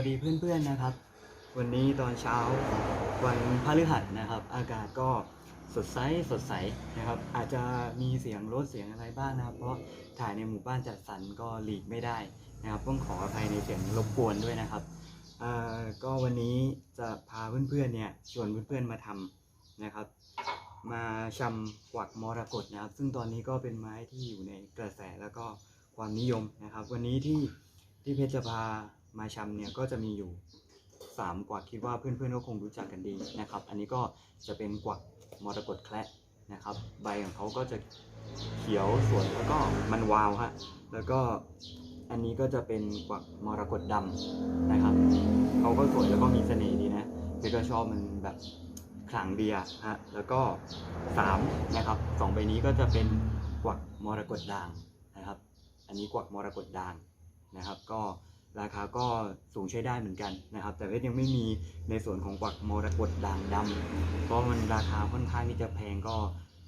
วัสดีเพื่อนๆนะครับ วันนี้ตอนเช้าวันพฤหัสนะครับ อากาศก็สดใสสดใสนะครับ อาจจะมีเสียงรถเสียงอะไรบ้างนะครับ เพราะถ่ายในหมู่บ้านจัดสรรก็หลีกไม่ได้นะครับ ต้องขออภัยในเสียงรบกวนด้วยนะครับก็วันนี้จะพาเพื่อนๆเนี่ยชวนเพื่อนๆมาทำนะครับ มาชำกวักมรกตนะครับ ซึ่งตอนนี้ก็เป็นไม้ที่อยู่ในกระแสแล้วก็ความนิยมนะครับ วันนี้ที่ที่เพชรจะพา มาชำเนี่ยก็จะมีอยู่สามกวักคิดว่าเพื่อนๆก็คงรู้จักกันดีนะครับ อันนี้ก็จะเป็นกวักมรกตแคระนะครับ ใบของเขาก็จะเขียวสวยแล้วก็มันวาวฮะแล้วก็อันนี้ก็จะเป็นกวักมรกตดำนะครับเขาก็สวยแล้วก็มีเสน่ห์ดีนะเพชรก็ชอบมันแบบขลังเดียฮะแล้วก็สามนะครับสองใบนี้ก็จะเป็นกวักมรกตด่างนะครับ อันนี้กวักมรกตด่างนะครับ ก็ ราคาก็สูงใช้ได้เหมือนกันนะครับ แต่เพชรยังไม่มีในส่วนของกวักมรกตด่างดำเพราะมันราคาค่อนข้างที่จะแพงก็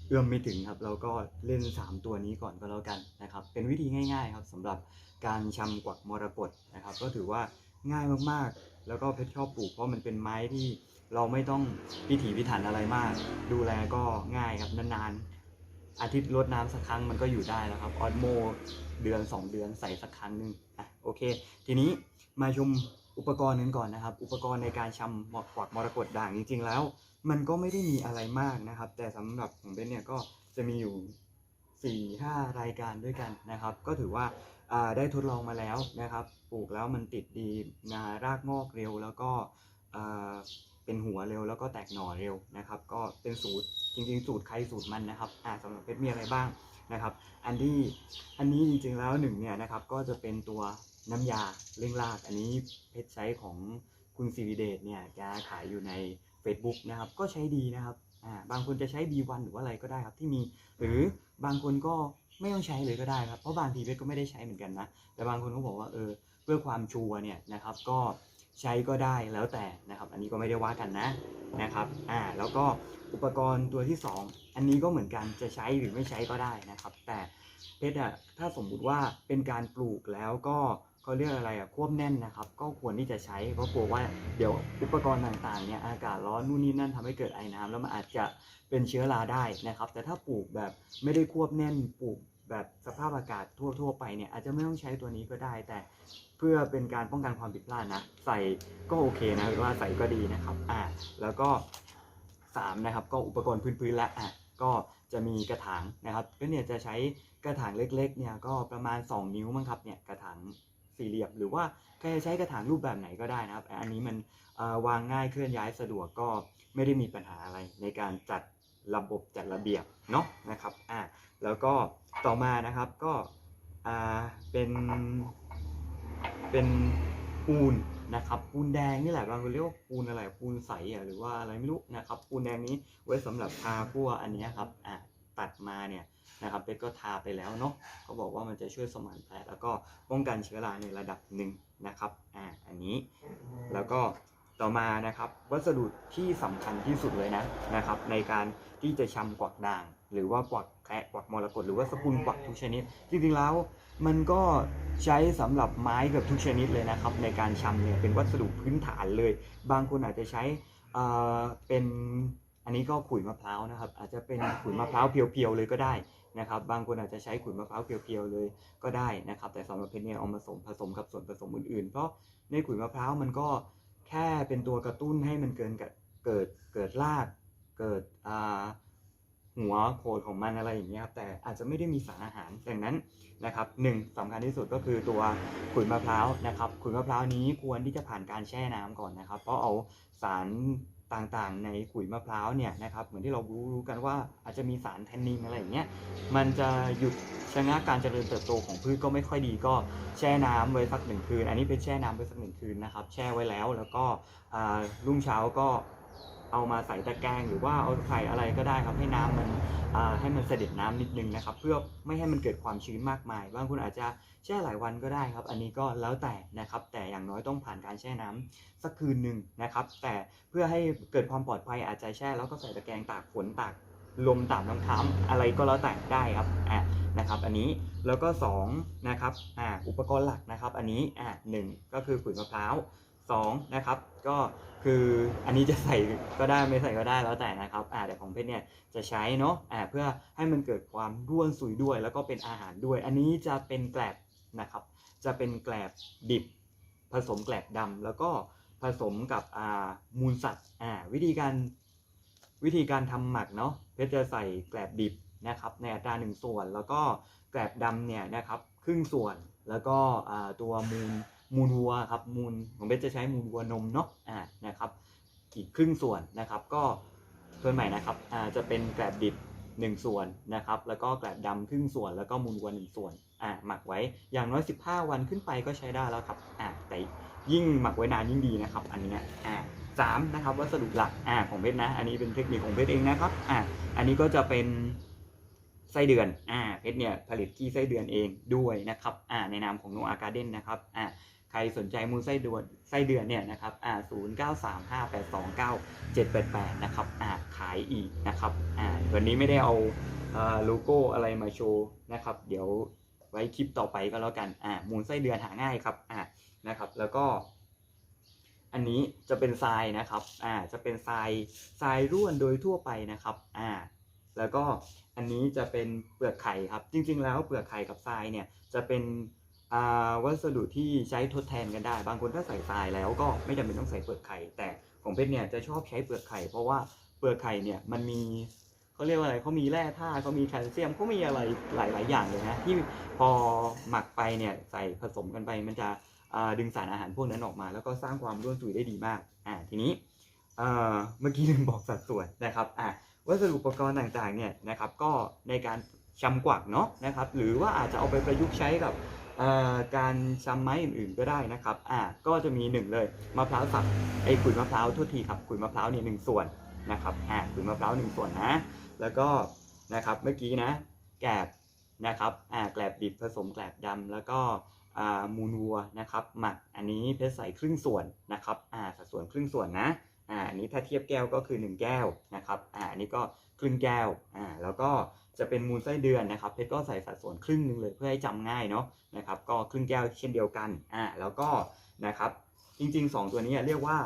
เอื้อมไม่ถึงครับ เราก็เล่น 3 ตัวนี้ก่อนก็แล้วกันนะครับ เป็นวิธีง่ายๆครับสำหรับการชำกวักมรกตนะครับ ก็ถือว่าง่ายมากๆ แล้วก็เพชรชอบปลูกเพราะมันเป็นไม้ที่เราไม่ต้องพิถีพิถันอะไรมาก ดูแลก็ง่ายครับนานๆอาทิตย์รดน้ำสักครั้งมันก็อยู่ได้แล้วครับออดโมเดือน 2 เดือนใส่สักครั้งหนึ่ง โอเค ทีนี้มาชมอุปกรณ์กันก่อนนะครับ อุปกรณ์ในการชำหมอกกวักมรกตด่างจริง ๆ แล้ว มันก็ไม่ได้มีอะไรมากนะครับ แต่สำหรับของเบนเนี่ยก็จะมีอยู่ 4-5 รายการด้วยกันนะครับ ก็ถือว่าได้ทดลองมาแล้วนะครับ ปลูกแล้วมันติดดีนารากงอกเร็วแล้วก็เป็นหัวเร็วแล้วก็แตกหน่อเร็วนะครับ ก็เป็นสูตรจริงๆ สูตรใครสูตรมันนะครับสำหรับเพชรมีอะไรบ้าง นะครับ อันที่อันนี้จริงๆแล้วหนึ่งเนี่ยนะครับก็จะเป็นตัวน้ำยาเร่งราก อันนี้เพชรใช้ของคุณสิริเดชเนี่ยแกขายอยู่ใน Facebook นะครับ ก็ใช้ดีนะครับอ่าบางคนจะใช้ B1 หรือว่าอะไรก็ได้ครับที่มี หรือบางคนก็ไม่ต้องใช้เลยก็ได้ครับ เพราะบางทีเพชรก็ไม่ได้ใช้เหมือนกันนะ แต่บางคนก็บอกว่าเออเพื่อความชัวร์เนี่ยนะครับก็ ใช้ก็ได้แล้วแต่นะครับ อันนี้ก็ไม่ได้ว่ากันนะนะครับอ่าแล้วก็อุปกรณ์ตัวที่ 2 อันนี้ก็เหมือนกันจะใช้หรือไม่ใช้ก็ได้นะครับ แต่เพชรอะถ้าสมมุติว่าเป็นการปลูกแล้วก็เขาเรียกอะไรอะควบแน่นนะครับ ก็ควรที่จะใช้เพราะกลัวว่าเดี๋ยวอุปกรณ์ต่างๆเนี่ยอากาศร้อนนู่นนี่นั่นทำให้เกิดไอน้ำแล้วมันอาจจะเป็นเชื้อราได้นะครับ แต่ถ้าปลูกแบบไม่ได้ควบแน่นปลูกแบบสภาพอากาศทั่ว ๆ ไปเนี่ยอาจจะไม่ต้องใช้ตัวนี้ก็ได้ แต่ เพื่อเป็นการป้องกันความผิดพลาดนะ ใส่ก็โอเคนะหรือว่าใส่ก็ดีนะครับอ่าแล้วก็3นะครับก็อุปกรณ์พื้นๆและอะก็จะมีกระถางนะครับก็เนี่ยจะใช้กระถางเล็กๆเนี่ยก็ประมาณ 2 นิ้วมั้งครับเนี่ยกระถางสี่เหลี่ยมหรือว่าใครจะใช้กระถางรูปแบบไหนก็ได้นะครับ อันนี้มันวางง่ายเคลื่อนย้ายสะดวกก็ไม่ได้มีปัญหาอะไรในการจัดระบบจัดระเบียบเนาะนะครับอ่าแล้วก็ต่อมานะครับก็อ่าเป็น เป็นปูนนะครับปูนแดงนี่แหละบางคนเรียกว่าปูนอะไรปูนใสอะหรือว่าอะไรไม่รู้นะครับปูนแดงนี้ไว้สำหรับทาพวกอันนี้ครับอะตัดมาเนี่ยนะครับเป็กก็ทาไปแล้วเนาะเขาบอกว่ามันจะช่วยสมานแผลแล้วก็ป้องกันเชื้อราในระดับหนึ่งนะครับอ่าอันนี้แล้วก็ ต่อมานะครับวัสดุที่สำคัญที่สุดเลยนะนะครับ ในการที่จะชำกวักด่าง หรือว่ากวักแคะกวักมรกตหรือว่าสกุลกวักทุกชนิด จริงๆแล้วมันก็ใช้สำหรับไม้เกับทุกชนิดเลยนะครับ ในการชำเนี่ยเป็นวัสดุพื้นฐานเลย บางคนอาจจะใช้เอ่อเป็นอันนี้ก็ขุยมะพร้าวนะครับ อาจจะเป็นขุยมะพร้าวเพียวๆเลยก็ได้นะครับ บางคนอาจจะใช้ขุยมะพร้าวเพียวๆเลยก็ได้นะครับ แต่สำหรับเพชรเนี่ยเอามาผสมผสมกับส่วนผสมอื่นๆ เพราะในขุยมะพร้าวมันก็ แค่เป็นตัวกระตุ้นให้มันเกินกับเกิดเกิดรากเกิดอ่าหัวโขดของมันอะไรอย่างเงี้ยครับแต่อาจจะไม่ได้มีสารอาหารดังนั้นนะครับหนึ่งสำคัญที่สุดก็คือตัวขุยมะพร้าวนะครับขุยมะพร้าวนี้ควรที่จะผ่านการแช่น้ำก่อนนะครับ เพราะเอาสาร ต่างๆ ในขุยมะพร้าวเนี่ยนะครับเหมือนที่เรารู้รู้กันว่าอาจจะมีสารแทนนินอะไรอย่างเงี้ยมันจะหยุดชะงักการเจริญเติบโตของพืชก็ไม่ค่อยดีก็แช่น้ำไว้สักหนึ่งคืน อันนี้เป็นแช่น้ำไว้สักหนึ่งคืนนะครับแช่ไว้แล้วแล้วก็รุ่งเช้าก็ เอามาใส่ตะแกรงหรือว่าเอาไข่อะไรก็ได้ครับให้น้ำมันให้มันเสด็จน้ำนิดนึงนะครับ เพื่อไม่ให้มันเกิดความชื้นมากมายบางคนอาจจะแช่หลายวันก็ได้ครับ อันนี้ก็แล้วแต่นะครับ แต่อย่างน้อยต้องผ่านการแช่น้ำสักคืนหนึ่งนะครับ แต่เพื่อให้เกิดความปลอดภัยอาจจะแช่แล้วก็ใส่ตะแกรงตากฝนตากลมตากน้ำค้ำอะไรก็แล้วแต่ได้ครับอ่านะครับ อันนี้แล้วก็สองนะครับอ่าอุปกรณ์หลักนะครับ อันนี้อ่าหนึ่งก็คือขุยมะพร้าว สองนะครับ ก็คืออันนี้จะใส่ก็ได้ไม่ใส่ก็ได้แล้วแต่นะครับอ่าแต่ของเพชรเนี่ยจะใช้เนาะอ่าเพื่อให้มันเกิดความร่วนสุยด้วย แล้วก็เป็นอาหารด้วย อันนี้จะเป็นแกลบนะครับ จะเป็นแกลบดิบ ผสมแกลบดำแล้วก็ผสมกับอ่ามูลสัตว์อ่าวิธีการวิธีการทำหมักเนาะเพชรจะใส่แกลบดิบนะครับในอัตราหนึ่งส่วน แล้วก็แกลบดำเนี่ยนะครับครึ่งส่วนแล้วก็อ่าตัวมูล มูลวัวครับมูลของเพชรจะใช้มูลวัวนมเนาะอ่านะครับอีกครึ่งส่วนนะครับก็ส่วนใหม่นะครับอ่าจะเป็นแกลบดิบ1 ส่วนนะครับแล้วก็แกลบดำครึ่งส่วนแล้วก็มูลวัวหนึ่งส่วนอ่าหมักไว้อย่างน้อย 15 วันขึ้นไปก็ใช้ได้แล้วครับอ่าแต่ยิ่งหมักไว้นานยิ่งดีนะครับ อันเนี้ยอ่าสามนะครับวัสดุหลักอ่าของเพชรนะ อันนี้เป็นเทคนิคของเพชรเองนะครับอ่าอันนี้ก็จะเป็นไส้เดือนอ่าเพชรเนี่ยผลิตขี้ไส้เดือนเองด้วยนะครับอ่าในนามของโนอาการ์เด้นนะครับอ่า ใครสนใจมูลไส้เดือนไส้เดือนเนี่ยนะครับอ่าศูนย์เก้าสามห้าแปดสองเก้า788นะครับอ่าขายอีกนะครับอ่าวันนี้ไม่ได้เอาอ่าโลโก้อะไรมาโชว์นะครับ เดี๋ยวไว้คลิปต่อไปก็แล้วกันอ่ามูลไส้เดือนหาง่ายครับอ่านะครับ แล้วก็ อันนี้จะเป็นทรายนะครับอ่าจะเป็นทรายทรายร่วนโดยทั่วไปนะครับอ่าแล้วก็อันนี้จะเป็นเปลือกไข่ครับ จริง ๆ แล้วเปลือกไข่กับทรายเนี่ยจะเป็น วัสดุที่ใช้ทดแทนกันได้ บางคนถ้าใส่ทรายแล้วก็ไม่จำเป็นต้องใส่เปลือกไข่ แต่ของเพชรเนี่ยจะชอบใช้เปลือกไข่ เพราะว่าเปลือกไข่เนี่ยมันมีเขาเรียกว่าอะไรเขามีแร่ธาตุเขามีแคลเซียมเขามีอะไรหลาย ๆ อย่างเลยนะที่พอหมักไปเนี่ยใส่ผสมกันไปมันจะดึงสารอาหารพวกนั้นออกมา แล้วก็สร้างความร่วนสุยได้ดีมากอ่าทีนี้เมื่อกี้ลืมบอกสัดส่วนนะครับอ่าวัสดุอุปกรณ์ต่าง ๆ เนี่ยนะครับก็ในการชำกวักเนาะนะครับหรือว่าอาจจะเอาไปประยุกต์ใช้กับ การชำไม้อื่นๆก็ได้นะครับอ่าก็จะมีหนึ่งเลยมะพร้าวสับไอ้ขุยมะพร้าวโทษทีครับขุยมะพร้าวเนี่ยหนึ่งส่วนนะครับอ่าขุยมะพร้าวหนึ่งส่วนนะ แล้วก็นะครับเมื่อกี้นะแกลบนะครับอ่าแกลบดิบผสมแกลบดำแล้วก็อ่ามูลวัวนะครับหมักอันนี้เพชรใสครึ่งส่วนนะครับอ่าสัดส่วนครึ่งส่วนนะอ่าอันนี้ถ้าเทียบแก้วก็คือ 1 แก้วนะครับอ่าอันนี้ก็ครึ่งแก้วอ่าแล้วก็ จะเป็นมูลไส้เดือนนะครับเพชรก็ใส่สัดส่วนครึ่งนึงเลยเพื่อให้จำง่ายเนาะนะครับก็ครึ่งแก้วเช่นเดียวกันอ่าแล้วก็นะครับจริง ๆ 2 ตัวนี้เรียกว่า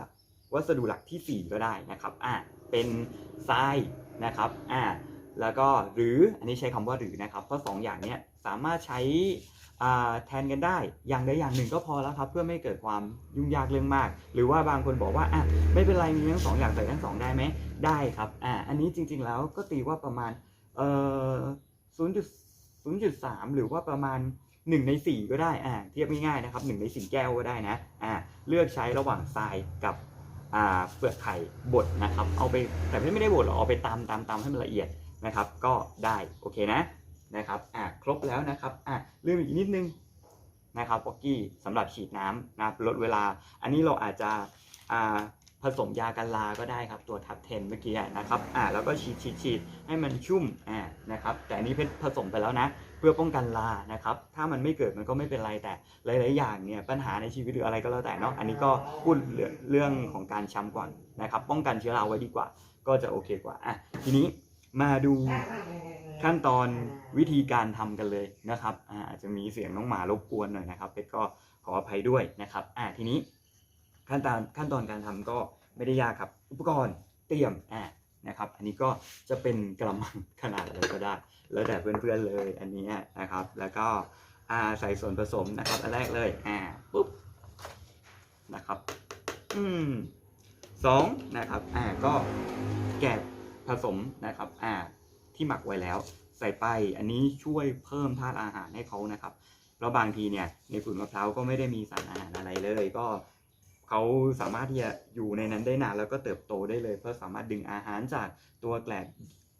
วัสดุหลักทีสี่4 ก็ได้นะครับอ่าเป็นทรายนะครับอ่าแล้วก็หรืออันนี้ใช้คำว่าหรือนะครับเพราะ2อย่างนี้สามารถใช้อ่าแทนกันได้อย่างใดอย่างหนึ่งก็พอแล้วครับ เพื่อไม่เกิดความยุ่งยากเรื่องมาก หรือว่าบางคนบอกว่าอะไม่เป็นไรมีทั้งสองอย่างใส่ทั้งสองได้ไหมได้ครับอ่าอันนี้จริง ๆ แล้วก็ตีว่าประมาณ เอ่อศูนย์จุดศูนย์จุดสามหรือว่าประมาณ1ใน4ก็ได้อ่าเทียบง่ายๆนะครับ1ใน4แก้วก็ได้นะอ่าเลือกใช้ระหว่างทรายกับอ่าเปลือกไข่บดนะครับ เอาไปแต่ไม่ได้บดหรอกเอาไปตำตำตำให้มันละเอียดนะครับ ก็ได้โอเคนะนะครับอ่าครบแล้วนะครับอ่าลืมอีกนิดนึงนะครับป๊อกกี้สำหรับฉีดน้ำนะลดเวลา อันนี้เราอาจจะอ่า ผสมยากันลาก็ได้ครับตัวทับเทนเมื่อกี้นะครับอ่าแล้วก็ฉีดฉีดฉีดให้มันชุ่มอ่านะครับแต่อันนี้เพชรผสมไปแล้วนะ เพื่อป้องกันลานะครับถ้ามันไม่เกิดมันก็ไม่เป็นไรแต่หลาย ๆ อย่างเนี่ยปัญหาในชีวิตหรืออะไรก็แล้วแต่เนาะอันนี้ก็พูดเรื่องของการช้ำก่อนนะครับป้องกันเชื้อราไว้ดีกว่า ก็จะโอเคกว่าอะทีนี้มาดูขั้นตอนวิธีการทำกันเลยนะครับอ่าอาจจะมีเสียงน้องหมารบกวนหน่อยนะครับเพชรก็ขออภัยด้วยนะครับอ่าทีนี้ ขั้นตอนขั้นตอนการทำก็ไม่ได้ยากครับ อุปกรณ์เตรียมอ่านะครับ อันนี้ก็จะเป็นกระมังขนาดอะไรก็ได้ แล้วแต่เพื่อนๆเลยอันนี้นะครับ แล้วก็ใส่ส่วนผสมนะครับ อันแรกเลยอ่าปุ๊บนะครับ อืมสองนะครับ อ่าก็แกะผสมนะครับ อ่า ที่หมักไว้แล้วใส่ไปอันนี้ช่วยเพิ่มธาตุอาหารให้เขานะครับ เพราะบางทีเนี่ยในขุนมะพร้าวก็ไม่ได้มีสารอาหารอะไรเลย ก็ เขาสามารถที่จะอยู่ในนั้นได้นานแล้วก็เติบโตได้เลย เพราะสามารถดึงอาหารจากตัวแกลบ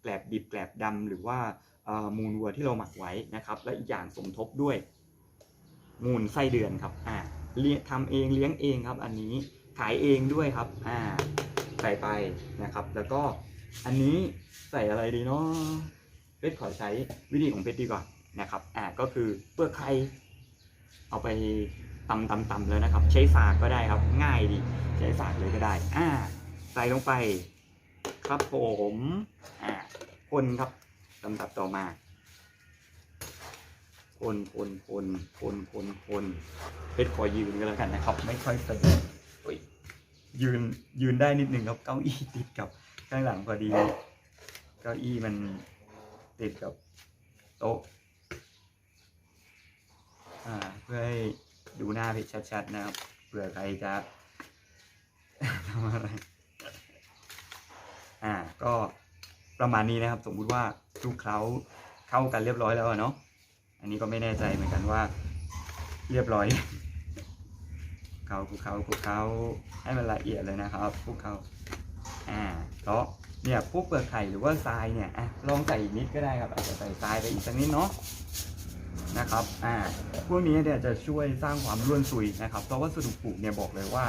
แกลบดิบแกลบดำหรือว่ามูลวัวที่เราหมักไว้นะครับ และอีกอย่างสมทบด้วยมูลไส้เดือนครับอ่าเลี้ยงทำเองเลี้ยงเองครับ อันนี้ขายเองด้วยครับอ่าใส่ไปนะครับ แล้วก็อันนี้ใส่อะไรดีเนาะเพชรขอใช้วิธีของเพชรดีกว่านะครับอ่าก็คือเปลือกไข่เอาไป ตำตำตำแล้วนะครับ ใช้สากก็ได้ครับ ง่ายดีใช้สากเลยก็ได้ อ่า ใส่ลงไป ครับผมอ่าคนครับลำดับต่อมาคนคนคนคนคนคนเพชรขอยืนกันแล้วกันนะครับ ไม่ค่อยสะดวกยยืนยืนได้นิดหนึ่งครับเก้าอี้ติดกับข้างหลังพอดีเก้าอี้มันติดกับโต๊ะอ่าเพื่อให้ ดูหน้าพชรชัดๆนะครับเผื่อใครจะทำอะไรอ่าก็ประมาณนี้นะครับ สมมุติว่าทุกเคล้าเข้ากันเรียบร้อยแล้วเนาะอันนี้ก็ไม่แน่ใจเหมือนกันว่า เรียบร้อยเขาคลุกเขาคลุกเขาให้มันละเอียดเลยนะครับคลุกเขาอ่าเพราะเนี่ยพวกเปลือกไข่หรือว่าทรายเนี่ยอะลองใส่อีกนิดก็ได้ครับอาจจะใส่ทรายไปอีกสักนิดเนาะ นะครับอ่าพวกนี้เนี่ยจะช่วยสร้างความร่วนซุยนะครับเพราะว่าสดุปลูกเนี่ยบอกเลยว่า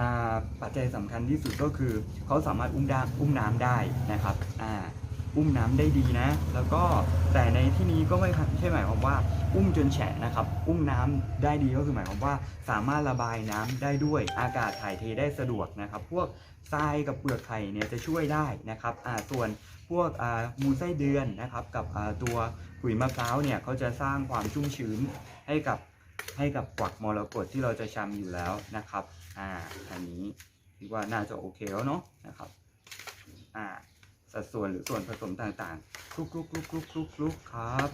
อ่าปัจจัยสำคัญที่สุดก็คือเขาสามารถอุ้มดาอุ้มน้ำได้นะครับอ่าอุ้มน้ำได้ดีนะ แล้วก็แต่ในที่นี้ก็ไม่ใช่หมายความว่า อุ้มจนแฉะนะครับ อุ้มน้ำได้ดีก็คือหมายความว่าสามารถระบายน้ำได้ด้วย อากาศถ่ายเทได้สะดวกนะครับ พวกทรายกับเปลือกไข่เนี่ยจะช่วยได้นะครับอ่าส่วนพวกมูลไส้เดือนนะครับกับตัว ขุยมะพร้าวเนี่ยเขาจะสร้างความชุ่มชื้นให้กับให้กับกวักมรกตที่เราจะชำอยู่แล้วนะครับอ่าอันนี้คิดว่าน่าจะโอเคแล้วเนาะนะครับอ่าสัดส่วนหรือส่วนผสมต่างๆคลุกคลุกคลุกคลุกคลุกคลุกครับ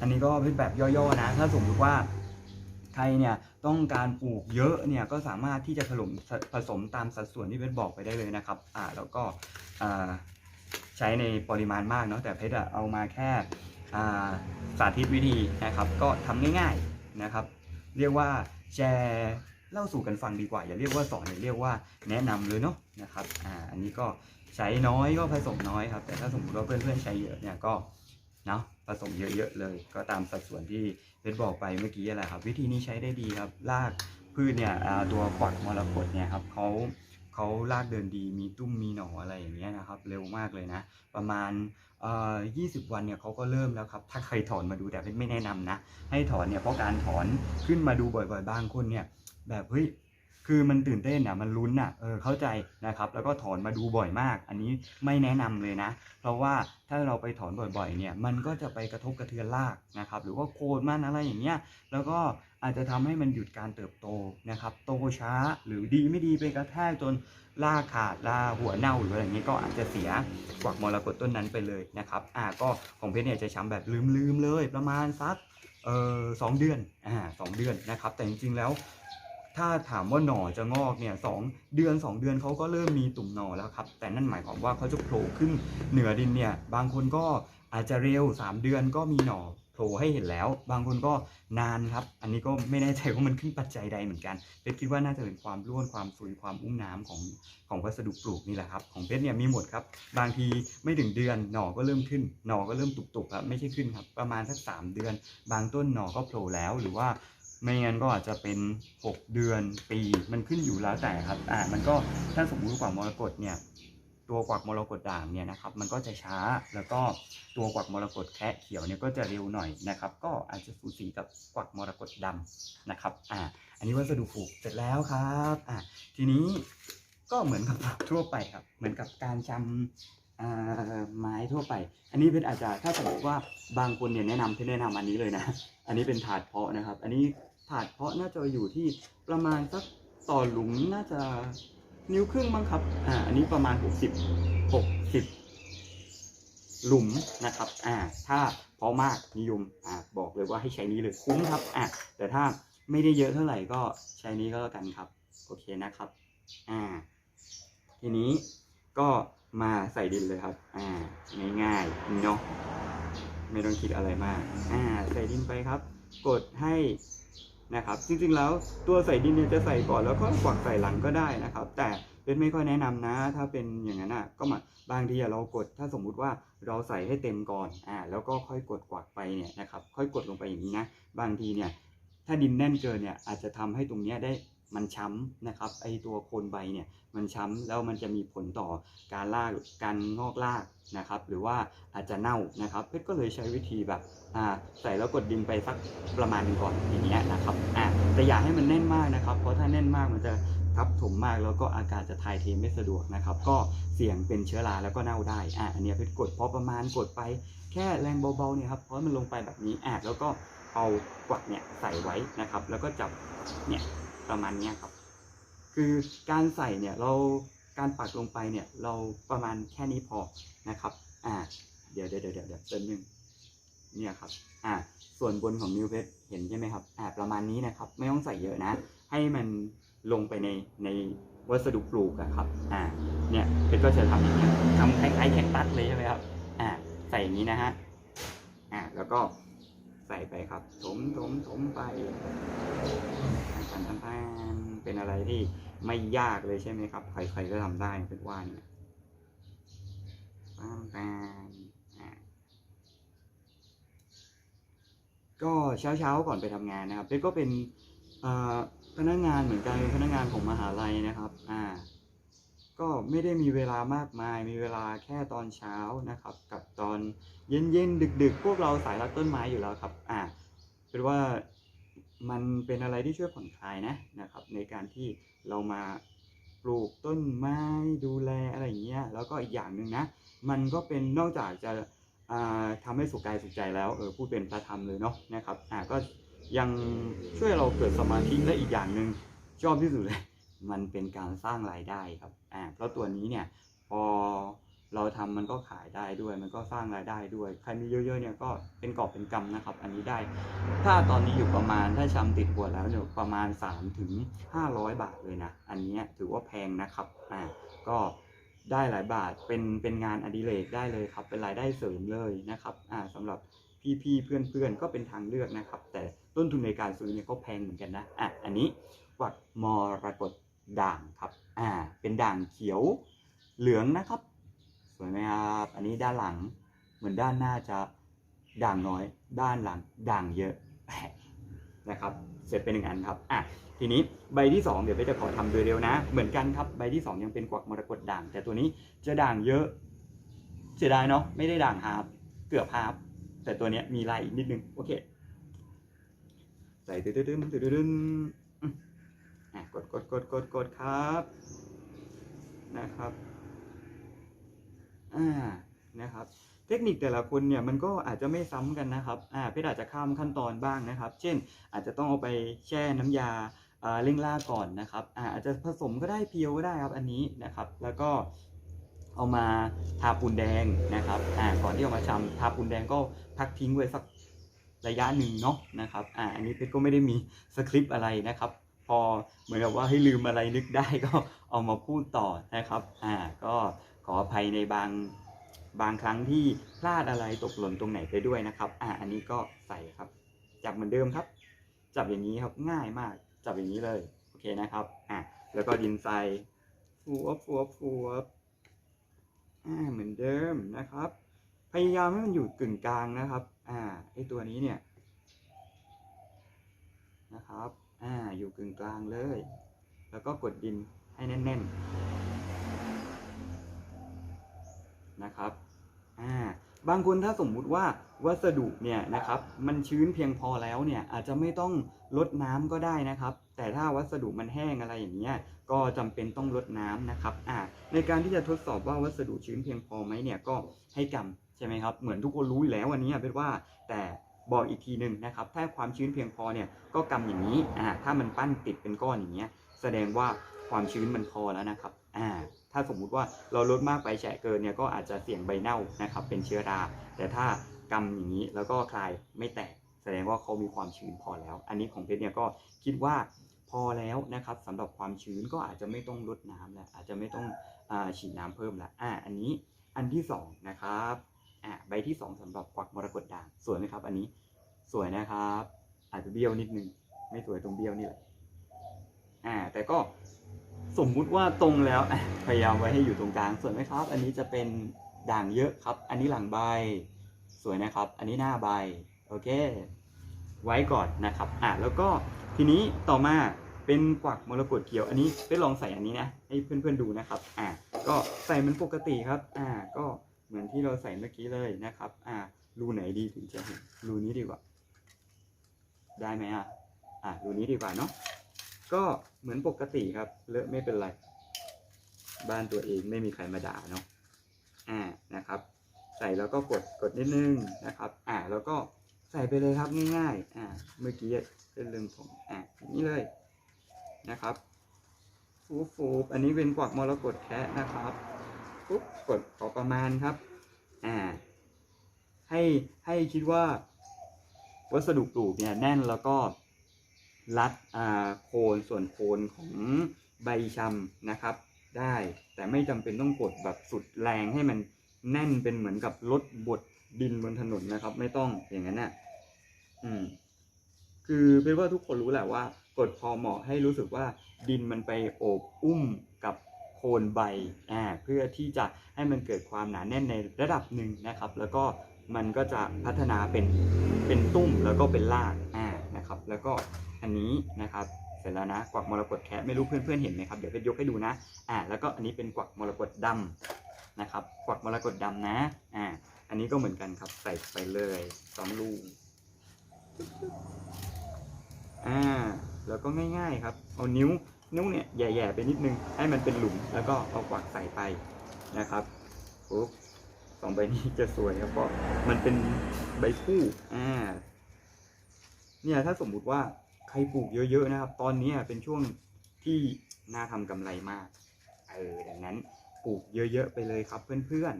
อันนี้ก็เป็นแบบย่อๆนะ ถ้าสมมติว่าใครเนี่ยต้องการปลูกเยอะเนี่ยก็สามารถที่จะผสมผสมตามสัดส่วนที่เพชรบอกไปได้เลยนะครับ อ่าแล้วก็อ่า ช้ในปริมาณมากเนาะแต่เพชรอะเอามาแค่าสาธิตวิธีนะครับ ก็ทำง่ายๆนะครับ เรียกว่าแชร์เล่าสู่กันฟังดีกว่า อย่าเรียกว่าสอนอย่าเรียกว่าแนะนำเลยเนาะนะครับอ่าอันนี้ก็ใช้น้อยก็ผสมน้อยครับ แต่ถ้าสมมติว่าเพื่อนๆใช้เยอะเนี่ยก็เนาะผสมเยอะๆเลย ก็ตามสัดส่วนที่เพชรบอกไปเมื่อกี้แหละครับ วิธีนี้ใช้ได้ดีครับรากพืชเนี่ยตัวกวักมรกตเนี่ยครับเขา เขารากเดินดีมีตุ้มมีหนออะไรอย่างเงี้ยนะครับเร็วมากเลยนะ ประมาณเอ่อ20วันเนี่ยเขาก็เริ่มแล้วครับ ถ้าใครถอนมาดูแต่ไม่แนะนำนะ ให้ถอนเนี่ยเพราะการถอนขึ้นมาดูบ่อยๆบางคนเนี่ยแบบเฮ้ยคือมันตื่นเต้นอะมันลุ้นอะเออเข้าใจนะครับ แล้วก็ถอนมาดูบ่อยมาก อันนี้ไม่แนะนำเลยนะ เพราะว่าถ้าเราไปถอนบ่อยๆเนี่ยมันก็จะไปกระทบกระเทือนรากนะครับ หรือว่าโคนมันอะไรอย่างเงี้ยแล้วก็ อาจจะทำให้มันหยุดการเติบโตนะครับโตช้าหรือดีไม่ดีไปกระแทกจนรากขาดราหัวเน่าหรืออะไรอย่างเงี้ยก็อาจจะเสียกวักมรกตต้นนั้นไปเลยนะครับอ่าก็ของเพชรเนี่ยจะช้ำแบบลืมๆเลยประมาณสักเอ่อสองเดือนอ่าสองเดือนนะครับแต่จริงๆแล้วถ้าถามว่าหน่อจะงอกเนี่ยสองเดือนสองเดือนเขาก็เริ่มมีตุ่มหน่อแล้วครับ แต่นั่นหมายความว่าเขาจะโผล่ขึ้นเหนือดินเนี่ย บางคนก็อาจจะเร็วสามเดือนก็มีหน่อ โผล่ให้เห็นแล้ว บางคนก็นานครับ อันนี้ก็ไม่แน่ใจว่ามันขึ้นปัจจัยใดเหมือนกันเพชรคิดว่าน่าจะเป็นความร่วนความซุยความอุ้มน้ำของของวัสดุปลูกนี่แหละครับของเพชรเนี่ยมีหมดครับบางทีไม่ถึงเดือนหน่อก็เริ่มขึ้น หน่อก็เริ่มตุกๆครับไม่ใช่ขึ้นครับประมาณสักสามเดือน บางต้นหน่อก็โผล่แล้วหรือว่าไม่งั้นก็อาจจะเป็น 6 เดือนปีมันขึ้นอยู่แล้วแต่ครับอ่ามันก็ถ้าสมมุติกว่ามรกตเนี่ย ตัวกวักมรกตด่างเนี่ยนะครับมันก็จะช้าแล้วก็ตัวกวักมรกตแคะเขียวเนี่ยก็จะเร็วหน่อยนะครับ ก็อาจจะสูสีกับกวักมรกตดำนะครับอ่าอันนี้วัสดุปลูกเสร็จแล้วครับอ่าทีนี้ก็เหมือนกับทั่วไปครับ เหมือนกับการชำอ่าไม้ทั่วไป อันนี้เป็นอาจจะถ้าสมมติว่าบางคนเนี่ยแนะนำที่แนะนำอันนี้เลยนะ อันนี้เป็นถาดเพาะนะครับ อันนี้ถาดเพาะน่าจะอยู่ที่ประมาณสักต่อหลุมน่าจะ นิ้วครึ่งมั้งครับ อ่า อันนี้ประมาณ 60 60 หลุมนะครับ อ่า ถ้าเพาะมากนิยม อ่า บอกเลยว่าให้ใช้นี้เลยคุ้มครับ อ่าแต่ถ้าไม่ได้เยอะเท่าไหร่ก็ใช้นี้ก็แล้วกันครับ โอเคนะครับ อ่า ทีนี้ก็มาใส่ดินเลยครับ อ่า ง่ายๆเนาะ ไม่ต้องคิดอะไรมาก อ่า ใส่ดินไปครับ กดให้ นะครับ จริงๆแล้วตัวใส่ดินเนี่ยจะใส่ก่อนแล้วก็กวักใส่หลังก็ได้นะครับ แต่เป็นไม่ค่อยแนะนำนะ ถ้าเป็นอย่างนั้นอะก็มาบางทีอะเรากดถ้าสมมุติว่าเราใส่ให้เต็มก่อนอ่าแล้วก็ค่อยกดกวักไปเนี่ยนะครับค่อยกดลงไปอย่างนี้นะ บางทีเนี่ยถ้าดินแน่นเกินเนี่ยอาจจะทำให้ตรงเนี้ยได้ มันช้ำนะครับไอตัวโคนใบเนี่ยมันช้ำแล้วมันจะมีผลต่อการลากการงอกลากนะครับ หรือว่าอาจจะเน่านะครับเพชรก็เลยใช้วิธีแบบอ่าใส่แล้วกดดินไปสักประมาณนึงก่อนอย่างเงี้ยนะครับอ่าแต่อย่าให้มันแน่นมากนะครับ เพราะถ้าแน่นมากมันจะทับถมมากแล้วก็อากาศจะถ่ายเทไม่สะดวกนะครับ ก็เสี่ยงเป็นเชื้อราแล้วก็เน่าได้อ่าอันเนี้ยเพชรกดพอประมาณกดไปแค่แรงเบาๆเนี่ยครับเพราะมันลงไปแบบนี้อ่าแล้วก็เอากวักเนี่ยใส่ไว้นะครับ แล้วก็จับเนี่ย ประมาณนี้ครับ คือการใส่เนี่ยเราการปักลงไปเนี่ยเราประมาณแค่นี้พอนะครับอ่าเดี๋ยวเดี๋ยวเดี๋ยวเดี๋ยวเติมหนึ่งเนี่ยครับอ่าส่วนบนของนิวเพชรเห็นใช่ไหมครับอ่าประมาณนี้นะครับ ไม่ต้องใส่เยอะนะ ให้มันลงไปในในวัสดุปลูกอะครับอ่าเนี่ยเพชรก็จะทำอย่างนี้ยทำคล้ายๆแคคตัสเลยใช่ไหมครับอ่าใส่อย่างนี้นะฮะอ่าแล้วก็ ส่ไปครับถมถมถมไปทำทำทำเป็นอะไรที่ไม่ยากเลยใช่ไหมครับ ใครๆก็ทำได้เป็นว่าเนี่ยปามปามอ่าก็เช้าเช้าก่อนไปทำงานนะครับเพชรก็เป็นอ่อพนักงานเหมือนกันเป็นพนักงานของมหาลัยนะครับ อ่า ก็ไม่ได้มีเวลามากมาย มีเวลาแค่ตอนเช้านะครับ กับตอนเย็นๆดึก ๆ พวกเราสายรักต้นไม้อยู่แล้วครับอ่าเป็นว่ามันเป็นอะไรที่ช่วยผ่อนคลายนะนะครับ ในการที่เรามาปลูกต้นไม้ดูแลอะไรอย่างเงี้ยแล้วก็อีกอย่างหนึ่งนะ มันก็เป็นนอกจากจะอ่าทำให้สุขกายสุขใจแล้วเออพูดเป็นพระธรรมเลยเนาะนะครับอ่าก็ยังช่วยเราเกิดสมาธิและอีกอย่างหนึ่งชอบที่สุดเลย มันเป็นการสร้างรายได้ครับ อ่าเพราะตัวนี้เนี่ยพอเราทำมันก็ขายได้ด้วย มันก็สร้างรายได้ด้วย ใครมีเยอะๆเนี่ยก็เป็นกอบเป็นกำนะครับ อันนี้ได้ ถ้าตอนนี้อยู่ประมาณถ้าชำติดหัวแล้วเนี่ยประมาณ 3 ถึง 500 บาทเลยนะ อันนี้ถือว่าแพงนะครับ อ่า ก็ได้หลายบาท เป็น เป็นงานอดิเรกได้เลยครับ เป็นรายได้เสริมเลยนะครับ อ่าสำหรับพี่ๆ เพื่อนๆ ก็เป็นทางเลือกนะครับ แต่ต้นทุนในการซื้อเนี่ยก็แพงเหมือนกันนะ อะ อันนี้วักมรกต ด่างครับ อ่า เป็นด่างเขียวเหลืองนะครับ สวยไหมครับ อันนี้ด้านหลัง เหมือนด้านหน้าจะด่างน้อย ด้านหลังด่างเยอะนะครับ เสร็จเป็นหนึ่งอันครับ อะ ทีนี้ใบที่2เดี๋ยวไปจะขอทำโดยเร็วนะ เหมือนกันครับ ใบที่ 2 ยังเป็นกวักมรกตด่าง แต่ตัวนี้จะด่างเยอะเสียดายเนาะ ไม่ได้ด่างฮาร์ฟเกือบฮาร์ฟแต่ตัวเนี้ยมีลายอีกนิดนึง โอเคใส่ตึ๊ดตึ๊ดตึ๊ดตึ๊ดตึ๊ดอืมอะ กดกดกดกดกดครับนะครับอ่านะครับ เทคนิคแต่ละคนเนี่ยมันก็อาจจะไม่ซ้ำกันนะครับอ่าเพชรอาจจะข้ามขั้นตอนบ้างนะครับ เช่น อาจจะต้องเอาไปแช่น้ำยาอ่าเร่งล่าก่อนนะครับอ่าอาจจะผสมก็ได้เพียวก็ได้ครับอันนี้นะครับ แล้วก็เอามาทาปูนแดงนะครับอ่าก่อนที่เอามาชำทาปูนแดงก็พักทิ้งไว้สักระยะหนึ่งเนาะนะครับอ่าอันนี้เพชรก็ไม่ได้มีสคริปต์อะไรนะครับ พอเหมือนกับว่าให้ลืมอะไรนึกได้ก็เอามาพูดต่อนะครับอ่าก็ขออภัยในบางบางครั้งที่พลาดอะไรตกหล่นตรงไหนไปด้วยนะครับอ่าอันนี้ก็ใส่ครับ จับเหมือนเดิมครับ จับอย่างนี้ครับง่ายมากจับอย่างนี้เลยโอเคนะครับอ่าแล้วก็ดินใส่ฟูบฟูบฟูบอ่าเหมือนเดิมนะครับ พยายามให้มันอยู่กึ่งกลางนะครับ อ่าไอตัวนี้เนี่ยนะครับ อ่าอยู่กึ่งกลางเลย แล้วก็กดดินให้แน่นๆนะครับอ่าบางคนถ้าสมมุติว่าวัสดุเนี่ยนะครับมันชื้นเพียงพอแล้วเนี่ยอาจจะไม่ต้องลดน้ำก็ได้นะครับ แต่ถ้าวัสดุมันแห้งอะไรอย่างเงี้ยก็จำเป็นต้องลดน้ำนะครับอ่าในการที่จะทดสอบว่าวัสดุชื้นเพียงพอไหมเนี่ยก็ให้กำใช่ไหมครับเหมือนทุกคนรู้อยู่แล้ววันนี้เป็นว่าแต่ บอกอีกทีหนึ่งนะครับ ถ้าความชื้นเพียงพอเนี่ยก็กำอย่างนี้อ่าถ้ามันปั้นติดเป็นก้อนอย่างเงี้ยแสดงว่าความชื้นมันพอแล้วนะครับอ่าถ้าสมมุติว่าเราลดมากไปแฉะเกินเนี่ยก็อาจจะเสี่ยงใบเน่านะครับเป็นเชื้อรา แต่ถ้ากำอย่างนี้แล้วก็คลายไม่แตก แสดงว่าเขามีความชื้นพอแล้ว อันนี้ของเพชรเนี่ยก็คิดว่าพอแล้วนะครับสำหรับความชื้นก็อาจจะไม่ต้องลดน้ำแล้วอาจจะไม่ต้องอฉีดน้ำเพิ่มละอ่าอันนี้อันที่สองนะครับอ่าใบที่สองสำหรับกวักมรกตด่างสวยไหมครับอันนี้ สวยนะครับ อาจจะเบี้ยวนิดนึง ไม่สวยตรงเบี้ยวนี่แหละอ่า แต่ก็สมมุติว่าตรงแล้วพยายามไว้ให้อยู่ตรงกลางสวยไหมครับ อันนี้จะเป็นด่างเยอะครับ อันนี้หลังใบ สวยนะครับ อันนี้หน้าใบ โอเค ไว้ก่อนนะครับ อะแล้วก็ทีนี้ต่อมาเป็นกวักมรกตเขียว อันนี้ไปลองใส่อันนี้นะ ให้เพื่อนๆดูนะครับ อะก็ใส่เหมันปกติครับ อ่าก็เหมือนที่เราใส่เมื่อกี้เลยนะครับ อ่ารูไหนดีถึงจะเห็นรูนี้ดีกว่า ได้ไหมอะอะรูนี้ดีกว่าเนาะก็เหมือนปกติครับเลอะไม่เป็นไร บ้านตัวเองไม่มีใครมาด่าเนาะอ่านะครับ ใส่แล้วก็กดกดนิดนึงนะครับ อ่าแล้วก็ใส่ไปเลยครับง่ายๆอ่าเมื่อกี้เป็นลืมผมอ่าอย่างนี้เลยนะครับฟูฟูอันนี้เป็นกวักมรกตแคะนะครับปุ๊บกดพอประมาณครับอ่าให้ให้คิดว่า วัสดุปลูกเนี่ยแน่นแล้วก็รัดโคนส่วนโคนของใบชำนะครับ ได้แต่ไม่จำเป็นต้องกดแบบสุดแรงให้มันแน่นเป็นเหมือนกับรถบดดินบนถนนนะครับ ไม่ต้องอย่างนั้นน่ะอืม คือเป็นว่าทุกคนรู้แหละว่า กดพอเหมาะให้รู้สึกว่าดินมันไปโอบอุ้มกับโคนใบอ่าเพื่อที่จะให้มันเกิดความหนาแน่นในระดับหนึ่งนะครับ แล้วก็ มันก็จะพัฒนาเป็นเป็นตุ้มแล้วก็เป็นรากอ่านะครับ แล้วก็อันนี้นะครับเสร็จแล้วนะกวักมรกตแคะไม่รู้เพื่อนๆเห็นไหมครับเดี๋ยวเพชรยกให้ดูนะอ่าแล้วก็อันนี้เป็นกวักมรกตดำนะครับกวักมรกตดำนะอ่าอันนี้ก็เหมือนกันครับใส่ไปเลยสองลูกอ่าแล้วก็ง่ายๆครับ เอานิ้วนิ้วเนี่ยแย่ๆไปนิดนึงให้มันเป็นหลุมแล้วก็เอากวักใส่ไปนะครับปุ๊บ สองใบนี้จะสวยครับเพราะมันเป็นใบคู่อ่าเนี่ยถ้าสมมุติว่าใครปลูกเยอะๆนะครับ ตอนนี้เป็นช่วงที่น่าทำกำไรมากเออดังนั้นปลูกเยอะๆไปเลยครับเพื่อน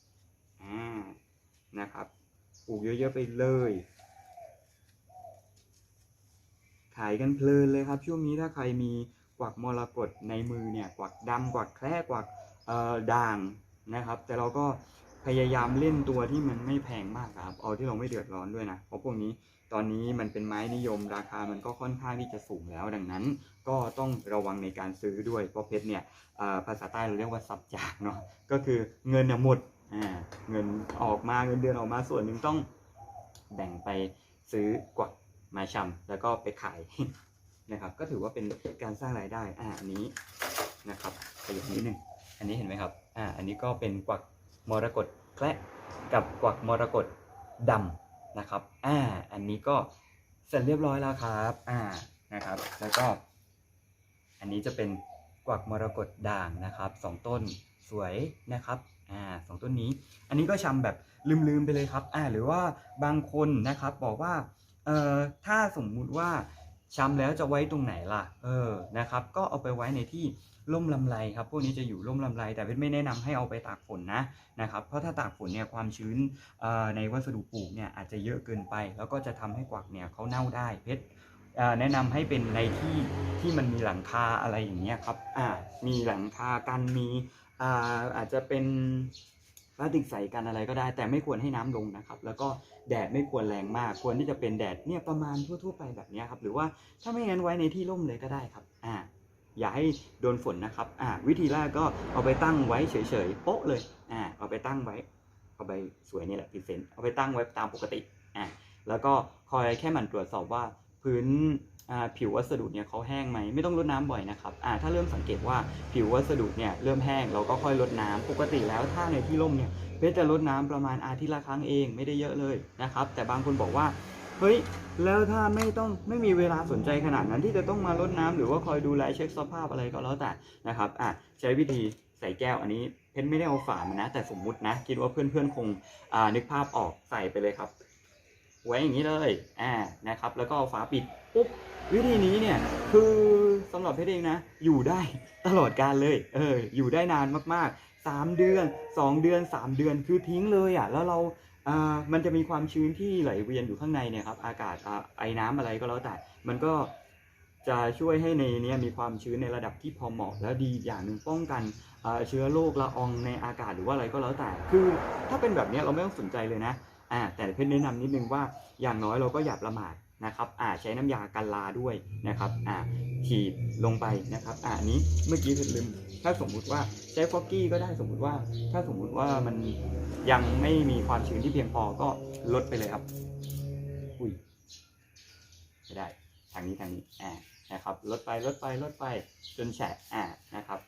ๆอ่านะครับปลูกเยอะๆไปเลยขายกันเพลินเลยครับ ช่วงนี้ถ้าใครมีกวักมรกตในมือเนี่ยกวักดำกวักแคร่กวักเอ่อด่างนะครับ แต่เราก็ พยายามเล่นตัวที่มันไม่แพงมากครับ เอาที่เราไม่เดือดร้อนด้วยนะ เพราะพวกนี้ตอนนี้มันเป็นไม้นิยมราคามันก็ค่อนข้างที่จะสูงแล้วดังนั้น ก็ต้องระวังในการซื้อด้วย เพราะเพชรเนี่ยภาษาใต้เราเรียกว่าสับจากเนาะ ก็คือเงินหมดเงินออกมาเงินเดือนออกมาส่วนหนึ่งต้องแบ่งไปซื้อกวักมาชำแล้วก็ไปขายนะครับ ก็ถือว่าเป็นการสร้างรายได้อ่าอันนี้นะครับขยับนิดนึงอันนี้เห็นไหมครับอ่าอันนี้ก็เป็นกวัก มรกตแคละกับกวักมรกตดำนะครับ อ่า อันนี้ก็เสร็จเรียบร้อยแล้วครับ อ่า นะครับ แล้วก็ อันนี้จะเป็นกวักมรกตด่างนะครับสองต้นสวยนะครับ อ่าสองต้นนี้ อันนี้ก็ชำแบบลืมๆไปเลยครับ อ่า หรือว่าบางคนนะครับบอกว่า เอ่อ ถ้าสมมุติว่า ช้ำแล้วจะไว้ตรงไหนล่ะ เออ นะครับ ก็เอาไปไว้ในที่ร่มลำไรครับ พวกนี้จะอยู่ร่มลำไร แต่เพชรไม่แนะนำให้เอาไปตากฝนนะ นะครับ เพราะถ้าตากฝนเนี่ยความชื้นในวัสดุปลูกเนี่ยอาจจะเยอะเกินไป แล้วก็จะทำให้กวักเนี่ยเขาเน่าได้ เพชรแนะนำให้เป็นในที่ที่มันมีหลังคาอะไรอย่างเงี้ยครับ อ่า มีหลังคากัน มีอ่าอาจจะเป็น พลาสติกใส่กันอะไรก็ได้ แต่ไม่ควรให้น้ำลงนะครับ แล้วก็แดดไม่ควรแรงมาก ควรที่จะเป็นแดดเนี่ยประมาณทั่ว ๆ ไปแบบนี้ครับ หรือว่าถ้าไม่งั้นไว้ในที่ร่มเลยก็ได้ครับ อ่า อย่าให้โดนฝนนะครับ อ่า วิธีแรกก็เอาไปตั้งไว้เฉยๆโป๊ะเลย อ่า เอาไปตั้งไว้ เอาไปสวยนี่แหละพรีเซนต์เอาไปตั้งไว้ตามปกติ อ่า แล้วก็คอยแค่หมั่นตรวจสอบว่าพื้น ผิววัสดุเนี่ยเขาแห้งไหมไม่ต้องรดน้ำบ่อยนะครับถ้าเริ่มสังเกตว่าผิววัสดุเนี่ยเริ่มแห้งเราก็ค่อยรดน้ำปกติแล้วถ้าในที่ร่มเนี่ยเพชรจะรดน้ำประมาณอาทิตย์ละครั้งเองไม่ได้เยอะเลยนะครับแต่บางคนบอกว่าเฮ้ยแล้วถ้าไม่ต้องไม่มีเวลาสนใจขนาดนั้นที่จะต้องมารดน้ำหรือว่าคอยดูแลเช็คสภาพอะไรก็แล้วแต่นะครับอะใช้วิธีใส่แก้วอันนี้เพชรไม่ได้เอาฝามานะแต่สมมุตินะคิดว่าเพื่อนๆคงอ่านึกภาพออกใส่ไปเลยครับ ไว้อย่างนี้เลยอ่านะครับแล้วก็เอาฝาปิด ปุ๊บวิธีนี้เนี่ยคือสำหรับเพชรเองนะ อยู่ได้ตลอดการเลย เออ อยู่ได้นานมากๆ 3 เดือน 2 เดือน 3 เดือนคือทิ้งเลยอะแล้วเราอ่ามันจะมีความชื้นที่ไหลเวียนอยู่ข้างในเนี่ยครับอากาศอ่าไอ้น้ำอะไรก็แล้วแต่มันก็จะช่วยให้ในนี้มีความชื้นในระดับที่พอเหมาะแล้วดีอย่างหนึ่งป้องกันอ่าเชื้อโรคละอองในอากาศหรือว่าอะไรก็แล้วแต่ คือถ้าเป็นแบบนี้เราไม่ต้องสนใจเลยนะอ่าแต่เพชรแนะนำนิดนึงว่าอย่างน้อยเราก็อย่าประมาท นะครับอ่าใช้น้ำยากันลาด้วยนะครับอ่าฉีดลงไปนะครับอ่านี้เมื่อกี้ลืมถ้าสมมุติว่าใช้ฟอกกี้ก็ได้สมมุติว่า ถ้าสมมุติว่ามันยังไม่มีความชื้นที่เพียงพอก็ลดไปเลยครับ อุ้ยไม่ได้ทางนี้ทางนี้อ่านะครับลดไปลดไปลดไปจนแฉะอ่านะครับ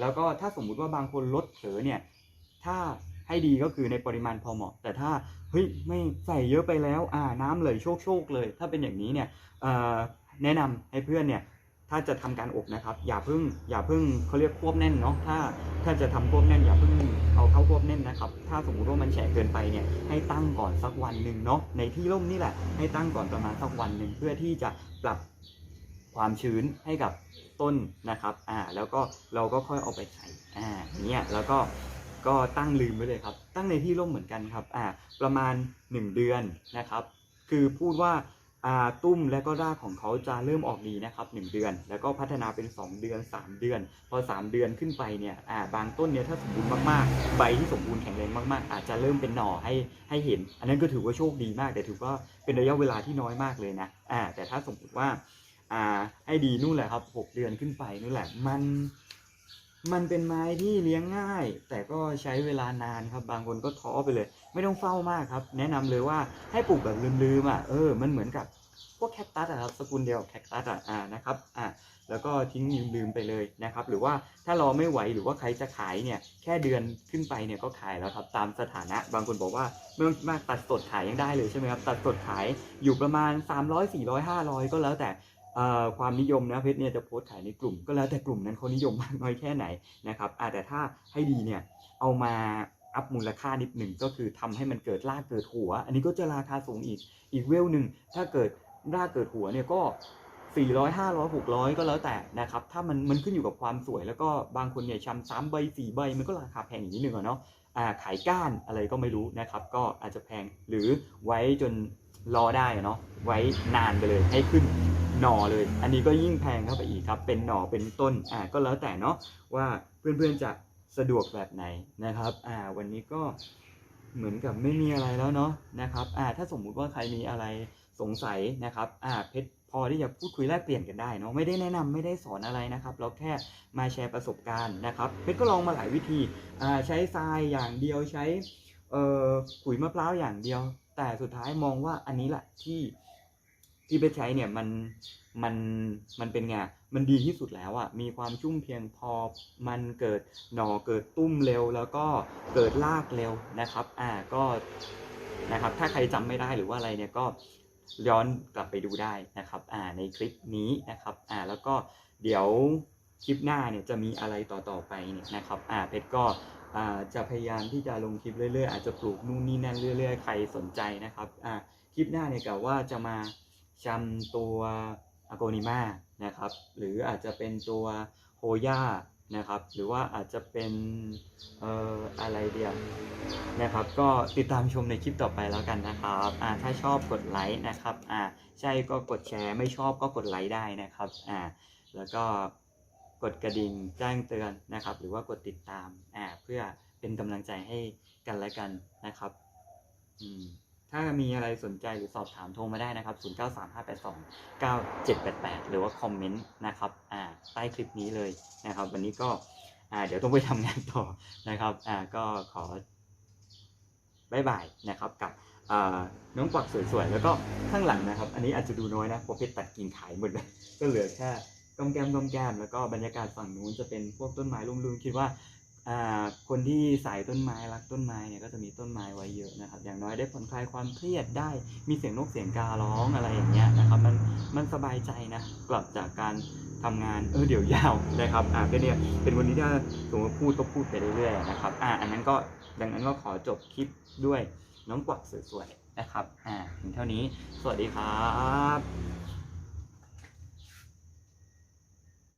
แล้วก็ถ้าสมมุติว่าบางคนลดเผลอเนี่ย ถ้า ให้ดีก็คือในปริมาณพอเหมาะ แต่ถ้าเฮ้ยไม่ใส่เยอะไปแล้วอ่าน้ำเลยโชกโชกๆเลย ถ้าเป็นอย่างนี้เนี่ยแนะนำให้เพื่อนเนี่ยถ้าจะทำการอบนะครับ อย่าเพิ่งอย่าเพิ่งเขาเรียกควบแน่นเนาะถ้าถ้าจะทำควบแน่นอย่าเพิ่งเอาเข้าควบแน่นนะครับ ถ้าสมมุติว่ามันแฉะเกินไปเนี่ยให้ตั้งก่อนสักวันหนึ่งเนาะในที่ร่มนี่แหละให้ตั้งก่อนประมาณสักวันหนึ่งเพื่อที่จะปรับความชื้นให้กับต้นนะครับอ่าแล้วก็เราก็ค่อยเอาไปใส่อ่าอย่างเงี้ยแล้วก็ ก็ตั้งลืมไว้เลยครับ ตั้งในที่ร่มเหมือนกันครับอ่าประมาณ 1 เดือนนะครับ คือพูดว่าอ่าตุ้มและก็รากของเขาจะเริ่มออกดีนะครับ 1 เดือน แล้วก็พัฒนาเป็น 2 เดือน 3 เดือน พอ 3 เดือนขึ้นไปเนี่ยอ่าบางต้นเนี่ยถ้าสมบูรณ์มากๆ ใบที่สมบูรณ์แข็งแรงมากๆ อาจจะเริ่มเป็นหน่อให้ให้เห็น อันนั้นก็ถือว่าโชคดีมาก แต่ถือว่าเป็นระยะเวลาที่น้อยมากเลยนะอ่าแต่ถ้าสมมติว่าอ่าให้ดีนู่นแหละครับ 6 เดือนขึ้นไปนู่นแหละมัน มันเป็นไม้ที่เลี้ยงง่าย แต่ก็ใช้เวลานานครับ บางคนก็ท้อไปเลย ไม่ต้องเฝ้ามากครับ แนะนำเลยว่าให้ปลูกแบบลืมๆอะเออมันเหมือนกับพวกแคคตัสอะครับสกุลเดียวแคคตัสอะอ่านะครับอ่าแล้วก็ทิ้งลืมๆไปเลยนะครับ หรือว่าถ้ารอไม่ไหวหรือว่าใครจะขายเนี่ยแค่เดือนขึ้นไปเนี่ยก็ขายแล้วครับตามสถานะ บางคนบอกว่าไม่ต้องมากตัดสดขายยังได้เลยใช่ไหมครับตัดสดขายอยู่ประมาณ 300 400 500 ก็แล้วแต่ ความนิยมนะเพชรเนี่ยจะโพสต์ขายในกลุ่ม ก็แล้วแต่กลุ่มนั้นเขานิยมมากน้อยแค่ไหนนะครับแต่ถ้าให้ดีเนี่ยเอามาอัพมูลค่านิดหนึ่งก็คือทำให้มันเกิดรากเกิดหัว อันนี้ก็จะราคาสูงอีกอีกเวลหนึ่งถ้าเกิดรากเกิดหัวเนี่ยก็ 400 500 600 ก็แล้วแต่นะครับถ้ามันมันขึ้นอยู่กับความสวย แล้วก็บางคนเนี่ยชำสามใบสี่ใบมันก็ราคาแพงอย่างนิดนึงอะเนาะอ่าขายก้านอะไรก็ไม่รู้นะครับก็อาจจะแพงหรือไว้จนรอได้เนาะไว้นานไปเลยให้ขึ้น หน่อเลย อันนี้ก็ยิ่งแพงเข้าไปอีกครับ เป็นหน่อเป็นต้นอ่าก็แล้วแต่เนาะว่าเพื่อนๆจะสะดวกแบบไหนนะครับอ่าวันนี้ก็เหมือนกับไม่มีอะไรแล้วเนาะนะครับอ่าถ้าสมมุติว่าใครมีอะไรสงสัยนะครับอ่าเพชรพอที่จะพูดคุยแลกเปลี่ยนกันได้เนาะไม่ได้แนะนำไม่ได้สอนอะไรนะครับ เราแค่มาแชร์ประสบการณ์นะครับเพชรก็ลองมาหลายวิธีอ่าใช้ทรายอย่างเดียวใช้เอ่อขุยมะพร้าวอย่างเดียว แต่สุดท้ายมองว่าอันนี้แหละที่ ที่ไปใช้เนี่ยมันมันมันเป็นไงมันดีที่สุดแล้วอะ่ะมีความชุ่มเพียงพอมันเกิดหน่อเกิดตุ้มเร็ว แล้วก็เกิดรากเร็วนะครับ อ่าก็นะครับถ้าใครจำไม่ได้หรือว่าอะไรเนี่ยก็ย้อนกลับไปดูได้นะครับอ่าในคลิปนี้นะครับอ่าแล้วก็เดี๋ยวคลิปหน้าเนี่ยจะมีอะไรต่อๆไปเนี่ยนะครับอ่าเพชรก็อ่าจะพยายามที่จะลงคลิปเรื่อยๆ อาจจะปลูกนู่นนี่นั่นเรื่อย ๆ ใครสนใจนะครับอ่าคลิปหน้าเนี่ยกะว่าจะมา จำตัวอโกนิมานะครับ หรืออาจจะเป็นตัวโฮย่านะครับ หรือว่าอาจจะเป็นเอ่ออะไรเดียวนะครับ ก็ติดตามชมในคลิปต่อไปแล้วกันนะครับอ่าถ้าชอบกดไลค์นะครับอ่าใช่ก็กดแชร์ไม่ชอบก็กดไลค์ได้นะครับอ่าแล้วก็กดกระดิ่งแจ้งเตือนนะครับ หรือว่ากดติดตามอ่าเพื่อเป็นกำลังใจให้กันและกันนะครับอืม ถ้ามีอะไรสนใจหรือสอบถามโทรมาได้นะครับ 0935829788 หรือว่าคอมเมนต์นะครับอ่าใต้คลิปนี้เลยนะครับ วันนี้ก็อ่าเดี๋ยวต้องไปทำงานต่อนะครับอ่าก็ขอบายบายนะครับกับน้องกวักสวยๆ แล้วก็ข้างหลังนะครับ อันนี้อาจจะดูน้อยนะเพราะเพชรตัดกิ่งขายหมดเลยก็เหลือแค่ก้มแก้มก้มแก้มแล้วก็บรรยากาศฝั่งนู้นจะเป็นพวกต้นไม้ร่มรื่นคิดว่า คนที่สายต้นไม้รักต้นไม้เนี่ยก็จะมีต้นไม้ไว้เยอะนะครับ อย่างน้อยได้ผ่อนคลายความเครียดได้มีเสียงนกเสียงการ้องอะไรอย่างเงี้ยนะครับมันมันสบายใจนะกลับจากการทำงานเออเดี๋ยวยาวนะครับอ่าก็เนี่ยเป็นวันนี้ถ้าสมมติว่าพูดก็พูดไปเรื่อยๆนะครับอ่าอันนั้นก็ดังนั้นก็ขอจบคลิปด้วยน้องกวักสวยๆนะครับอ่าถึงเท่านี้สวัสดีครับ